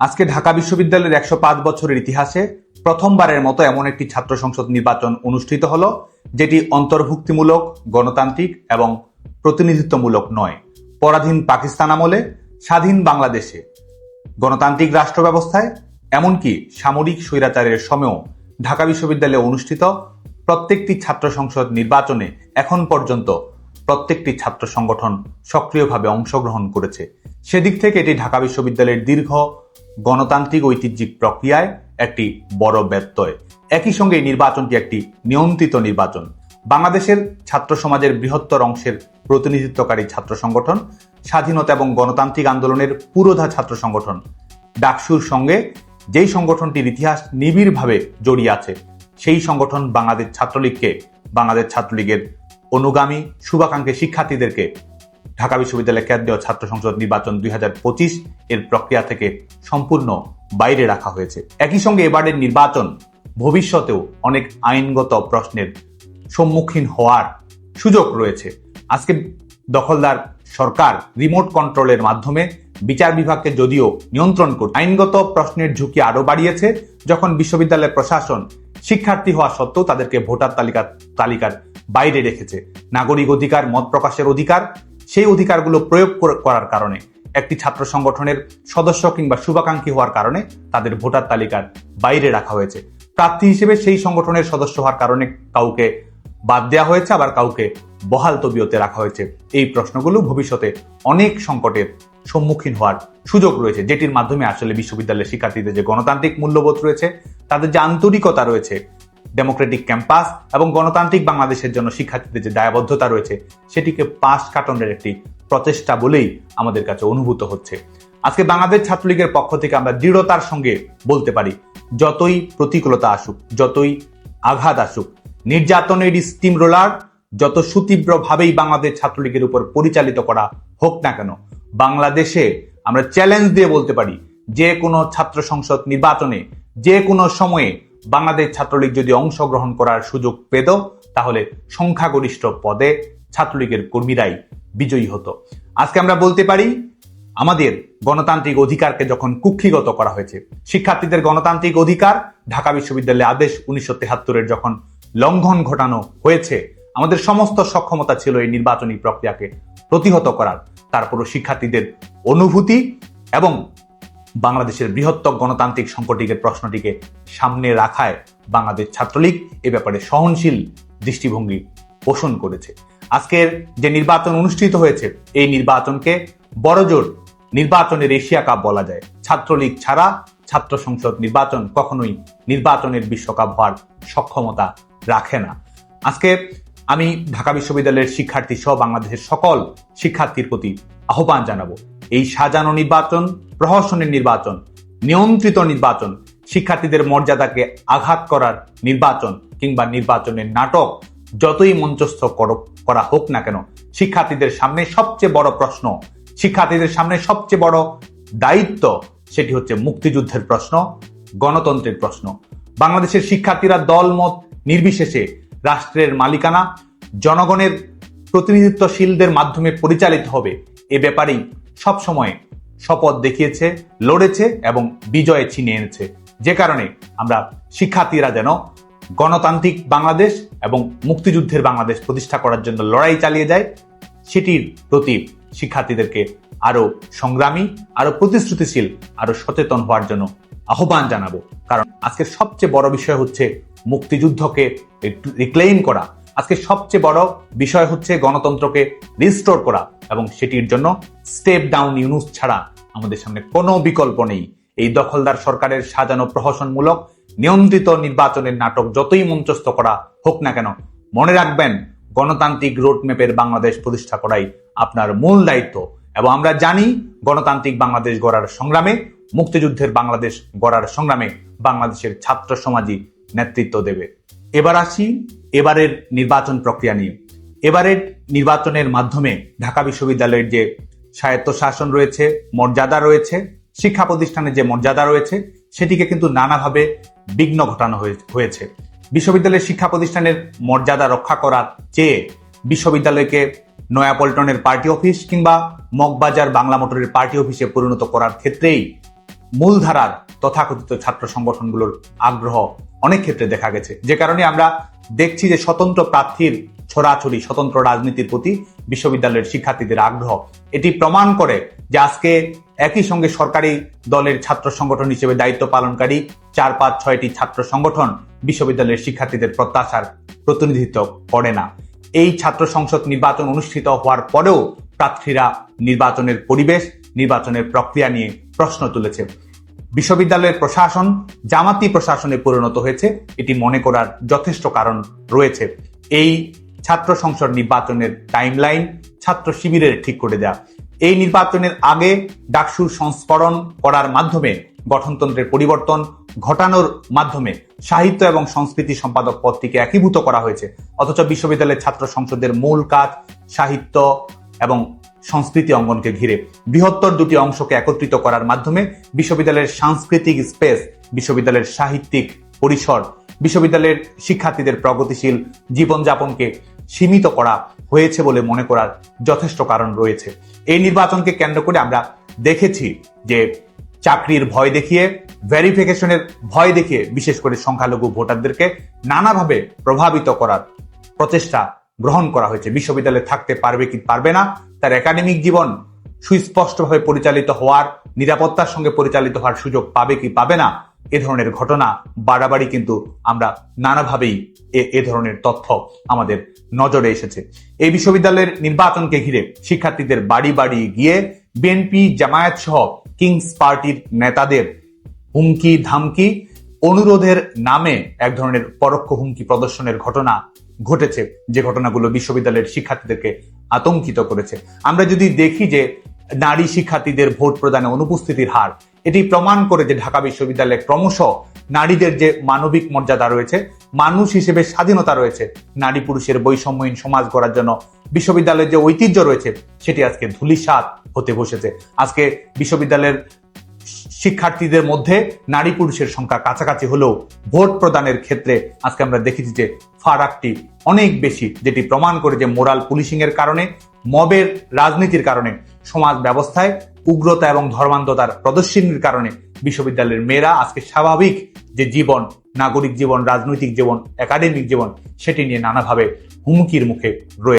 আজকে ঢাকা বিশ্ববিদ্যালয়ের একশো পাঁচ বছরের ইতিহাসে প্রথমবারের মতো এমন একটি ছাত্র সংসদ নির্বাচন অনুষ্ঠিত হল, যেটি অন্তর্ভুক্তিমূলক, গণতান্ত্রিক এবং প্রতিনিধিত্বমূলক নয়। পরাধীন পাকিস্তান আমলে, স্বাধীন বাংলাদেশে। গণতান্ত্রিক রাষ্ট্র ব্যবস্থায়, এমনকি সামরিক স্বৈরাচারের সময়েও ঢাকা বিশ্ববিদ্যালয়ে অনুষ্ঠিত প্রত্যেকটি ছাত্র সংসদ নির্বাচনে এখন পর্যন্ত প্রত্যেকটি ছাত্র সংগঠন সক্রিয়ভাবে অংশগ্রহণ করেছে। সেদিক থেকে এটি ঢাকা বিশ্ববিদ্যালয়ের দীর্ঘ গণতান্ত্রিক ঐতিহ্যিক প্রক্রিয়ায় একটি বড় ব্যত্যয়। একই সঙ্গে নির্বাচনটি একটি নিয়ন্ত্রিত নির্বাচন। বাংলাদেশের ছাত্র সমাজের বৃহত্তর অংশের প্রতিনিধিত্বকারী ছাত্র সংগঠন, স্বাধীনতা এবং গণতান্ত্রিক আন্দোলনের পুরোধা ছাত্র সংগঠন। ডাকসুর সঙ্গে যেই সংগঠনটির ইতিহাস নিবিড়ভাবে জড়িয়ে আছে, সেই সংগঠন বাংলাদেশ ছাত্রলীগকে, বাংলাদেশ ছাত্রলীগের অনুগামী, শুভাকাঙ্ক্ষী শিক্ষার্থীদেরকে ঢাকা বিশ্ববিদ্যালয় কেন্দ্রীয় ছাত্র সংসদ নির্বাচন দুই হাজার পঁচিশ এর প্রক্রিয়া থেকে সম্পূর্ণ বাইরে রাখা হয়েছে। একই সঙ্গে এবারের নির্বাচন ভবিষ্যতেও অনেক আইনগত প্রশ্নের সম্মুখীন হওয়ার সুযোগ রয়েছে। আজকে দখলদার সরকার রিমোট কন্ট্রোলের মাধ্যমে বিচার বিভাগকে যদিও নিয়ন্ত্রণ করছে আইনগত প্রশ্নের ঝুঁকি আরও বাড়িয়েছে, যখন বিশ্ববিদ্যালয় প্রশাসন শিক্ষার্থী হওয়া সত্ত্বেও তাদেরকে ভোটার তালিকা তালিকার বাইরে রেখেছে। নাগরিক অধিকার, মত প্রকাশের অধিকার সেই অধিকারগুলো প্রয়োগ কর- করার কারণে, একটি ছাত্র সংগঠনের সদস্য কিংবা শুভাকাঙ্ক্ষী হওয়ার কারণে তাদের ভোটার তালিকার বাইরে রাখা হয়েছে। প্রার্থী হিসেবে সেই সংগঠনের সদস্য হওয়ার কারণে কাউকে বাদ দেওয়া হয়েছে, আবার কাউকে বহাল তবিয়তে রাখা হয়েছে। এই প্রশ্নগুলো ভবিষ্যতে অনেক সংকটের সম্মুখীন হওয়ার সুযোগ রয়েছে, যেটির মাধ্যমে আসলে বিশ্ববিদ্যালয়ের শিক্ষার্থীদের যে গণতান্ত্রিক মূল্যবোধ রয়েছে, তাদের যে আন্তরিকতা রয়েছে ডেমোক্রেটিক ক্যাম্পাস এবং গণতান্ত্রিক বাংলাদেশের জন্য শিক্ষার্থীদের যে দায়বদ্ধতা রয়েছে, সেটিকে পাশ কাটনের একটি প্রচেষ্টা বলেই আমাদের কাছে অনুভূত হচ্ছে। আজকে বাংলাদেশ ছাত্রলীগের পক্ষ থেকে আমরা দৃঢ়তার সঙ্গে বলতে পারি, যতই প্রতিকূলতা আসুক, যতই আঘাত আসুক, নির্যাতনের স্টিম রোলার যত সুতীব্রভাবেই বাংলাদেশ ছাত্রলীগের উপর পরিচালিত করা হোক না কেন, বাংলাদেশে আমরা চ্যালেঞ্জ দিয়ে বলতে পারি, যে কোনো ছাত্র সংসদ নির্বাচনে, যে কোনো সময়ে বাংলাদেশ ছাত্রলীগ যদি অংশগ্রহণ করার সুযোগ পেত, তাহলে সংখ্যাগরিষ্ঠ পদে ছাত্রলীগের কর্মীরাই বিজয়ী হতো। আজকে আমরা বলতে পারি, আমাদের গণতান্ত্রিক অধিকারকে যখন কুক্ষিগত করা হয়েছে, শিক্ষার্থীদের গণতান্ত্রিক অধিকার, ঢাকা বিশ্ববিদ্যালয়ে আদেশ উনিশশো তেহাত্তরের যখন লঙ্ঘন ঘটানো হয়েছে, আমাদের সমস্ত সক্ষমতা ছিল এই নির্বাচনী প্রক্রিয়াকে প্রতিহত করার। তারপরও শিক্ষার্থীদের অনুভূতি এবং বাংলাদেশের বৃহত্তর গণতান্ত্রিক সংকটিকের প্রশ্নটিকে সামনে রাখায় বাংলাদেশ ছাত্রলীগ এ ব্যাপারে সহনশীল দৃষ্টিভঙ্গি পোষণ করেছে। আজকের যে নির্বাচন অনুষ্ঠিত হয়েছে, এই নির্বাচনকে বড়জোর নির্বাচনের এশিয়া কাপ বলা যায়। ছাত্রলীগ ছাড়া ছাত্র সংসদ নির্বাচন কখনোই নির্বাচনের বিশ্বকাপ হওয়ার সক্ষমতা রাখে না। আজকে আমি ঢাকা বিশ্ববিদ্যালয়ের শিক্ষার্থী সহ বাংলাদেশের সকল শিক্ষার্থীর প্রতি আহ্বান জানাব, এই সাজানো নির্বাচন প্রহসনের নির্বাচন, নিয়ন্ত্রিত নির্বাচন, শিক্ষার্থীদের মর্যাদাকে আঘাত করার নির্বাচন কিংবা নির্বাচনের নাটক যতই মঞ্চস্থ করো- হোক না কেন, শিক্ষার্থীদের সামনে সবচেয়ে বড় প্রশ্ন, শিক্ষার্থীদের সামনে সবচেয়ে বড় দায়িত্ব সেটি হচ্ছে মুক্তিযুদ্ধের প্রশ্ন, গণতন্ত্রের প্রশ্ন। বাংলাদেশের শিক্ষার্থীরা দলমত নির্বিশেষে রাষ্ট্রের মালিকানা, জনগণের প্রতিনিধিত্বশীলদের মাধ্যমে পরিচালিত হবে, এ ব্যাপারেই সবসময় শপথ দেখিয়েছে, লড়েছে এবং বিজয়ে ছিনিয়ে এনেছে। যে কারণে আমরা শিক্ষার্থীরা যেন গণতান্ত্রিক বাংলাদেশ এবং মুক্তিযুদ্ধের বাংলাদেশ প্রতিষ্ঠা করার জন্য লড়াই চালিয়ে যায়, সেটির প্রতি শিক্ষার্থীদেরকে আরও সংগ্রামী আরও প্রতিশ্রুতিশীল আরও সচেতন হওয়ার জন্য আহ্বান জানাব। কারণ আজকের সবচেয়ে বড় বিষয় হচ্ছে মুক্তিযুদ্ধকে রিক্লেইম করা। আজকে সবচেয়ে বড় বিষয় হচ্ছে গণতন্ত্রকে রিস্টোর করা এবং সেটির জন্য স্টেপ ডাউন ইউনুস ছাড়া আমাদের সামনে কোনো বিকল্প নেই। এই দখলদার সরকারের সাজানো প্রহসনমূলক নিয়ন্ত্রিত নির্বাচনের নাটক যতই মঞ্চস্থ করা হোক না কেন, মনে রাখবেন গণতান্ত্রিক রোডম্যাপের বাংলাদেশ প্রতিষ্ঠা করাই আপনার মূল দায়িত্ব। এবং আমরা জানি গণতান্ত্রিক বাংলাদেশ গড়ার সংগ্রামে, মুক্তিযুদ্ধের বাংলাদেশ গড়ার সংগ্রামে বাংলাদেশের ছাত্র সমাজই নেতৃত্ব দেবে। এবার আসি এবারের নির্বাচন প্রক্রিয়া নিয়ে। এবারের নির্বাচনের মাধ্যমে ঢাকা বিশ্ববিদ্যালয়ের যে স্বায়ত্তশাসন রয়েছে, মর্যাদা রয়েছে, শিক্ষা প্রতিষ্ঠানের যে মর্যাদা রয়েছে, সেটিকে কিন্তু নানাভাবে বিঘ্ন ঘটানো হয়ে- হয়েছে। বিশ্ববিদ্যালয়ের শিক্ষা প্রতিষ্ঠানের মর্যাদা রক্ষা করার চেয়ে বিশ্ববিদ্যালয়কে নয়াপল্টনের পার্টি অফিস কিংবা মগবাজার বাংলা মোটরের পার্টি অফিসে পরিণত করার ক্ষেত্রেই মূলধারার তথাকথিত ছাত্র সংগঠনগুলোর আগ্রহ অনেক ক্ষেত্রে দেখা গেছে। যে কারণে আমরা দেখছি যে স্বতন্ত্র প্রার্থীর ছড়াছড়ি, স্বতন্ত্র রাজনীতির প্রতি বিশ্ববিদ্যালয়ের শিক্ষার্থীদের আগ্রহ। এটি প্রমাণ করে যে আজকে একই সঙ্গে সরকারি দলের ছাত্র সংগঠন হিসেবে দায়িত্ব পালনকারী চার, পাঁচ, ছয়টি ছাত্র সংগঠন বিশ্ববিদ্যালয়ের শিক্ষার্থীদের প্রত্যাশার প্রতিনিধিত্ব করে না। এই ছাত্র সংসদ নির্বাচন অনুষ্ঠিত হওয়ার পরেও প্রার্থীরা নির্বাচনের পরিবেশ, নির্বাচনের প্রক্রিয়া নিয়ে প্রশ্ন তুলেছে। বিশ্ববিদ্যালয়ের প্রশাসন, জামাতি প্রশাসনে পরিণত হয়েছে, এটি মনে করার যথেষ্ট কারণ রয়েছে। এই ছাত্র সংসদ নির্বাচনের টাইমলাইন ছাত্র শিবিরের ঠিক করে দেয়া। এই নির্বাচনের আগে ডাকসুর সংস্করণ করার মাধ্যমে গঠনতন্ত্রের পরিবর্তন ঘটানোর মাধ্যমে সাহিত্য এবং সংস্কৃতি সম্পাদক পদটিকে একীভূত করা হয়েছে। অথচ বিশ্ববিদ্যালয়ের ছাত্র সংসদের মূল কাজ সাহিত্য এবং সংস্কৃতি অঙ্গনকে ঘিরে। বৃহত্তর দুটি অংশকে একত্রিত করার মাধ্যমে বিশ্ববিদ্যালয়ের সাংস্কৃতিক স্পেস, বিশ্ববিদ্যালয়ের সাহিত্যিক পরিসর, বিশ্ববিদ্যালয়ের শিক্ষার্থীদের প্রগতিশীল জীবনযাপনকে সীমিত করা হয়েছে বলে মনে করার যথেষ্ট কারণ রয়েছে। এই নির্বাচনকে কেন্দ্র করে আমরা দেখেছি যে চাকরির ভয় দেখিয়ে ভেরিফিকেশনের ভয় দেখিয়ে বিশেষ করে সংখ্যালঘু ভোটারদেরকে নানাভাবে প্রভাবিত করার প্রচেষ্টা গ্রহণ করা হয়েছে। বিশ্ববিদ্যালয়ে থাকতে পারবে কি পারবে না, তার একাডেমিক জীবন সুস্পষ্টভাবে পরিচালিত হওয়ার, নিরাপত্তার সঙ্গে পরিচালিত হওয়ার সুযোগ পাবে কি পাবে না, এ ধরনের ঘটনা বাড়াবাড়ি কিন্তু আমরা নানাভাবেই এ- ধরনের তথ্য আমাদের নজরে এসেছে। এই বিশ্ববিদ্যালয়ের নির্বাচনকে ঘিরে শিক্ষার্থীদের বাড়ি বাড়ি গিয়ে বিএনপি জামায়াত সহ কিংস পার্টির নেতাদের হুমকি ধামকি অনুরোধের নামে এক ধরনের পরোক্ষ হুমকি প্রদর্শনের ঘটনা ঘটেছে, যে ঘটনাগুলো বিশ্ববিদ্যালয়ের শিক্ষার্থীদেরকে আতঙ্কিত করেছে। আমরা যদি দেখি যে নারী শিক্ষার্থীদের ভোট প্রদানে অনুপস্থিতির হার, এটি প্রমাণ করে যে ঢাকা বিশ্ববিদ্যালয়ে ক্রমশ নারীদের যে মানবিক মর্যাদা রয়েছে, মানুষ হিসেবে স্বাধীনতা রয়েছে, নারী পুরুষের বৈষম্যহীন সমাজ গড়ার জন্য বিশ্ববিদ্যালয়ের যে ঐতিহ্য রয়েছে, সেটি আজকে ধুলিসাৎ হতে বসেছে। আজকে বিশ্ববিদ্যালয়ের শিক্ষার্থীদের মধ্যে নারী পুরুষের সংখ্যা কাছাকাছি হলেও ভোট প্রদানের ক্ষেত্রে আজকে আমরা দেখেছি যে ফারাকটি অনেক বেশি, যেটি প্রমাণ করে যে মোরাল পুলিশিং এর কারণে, মবের রাজনীতির কারণে, সমাজ ব্যবস্থায় উগ্রতা এবং ধর্মান্ধতার প্রদর্শনীর কারণে বিশ্ববিদ্যালয়ের মেয়েরা আজকে স্বাভাবিক যে জীবন, নাগরিক জীবন, রাজনৈতিক জীবন, একাডেমিক জীবন, সেটি নিয়ে নানাভাবে হুমকির মুখে রয়েছে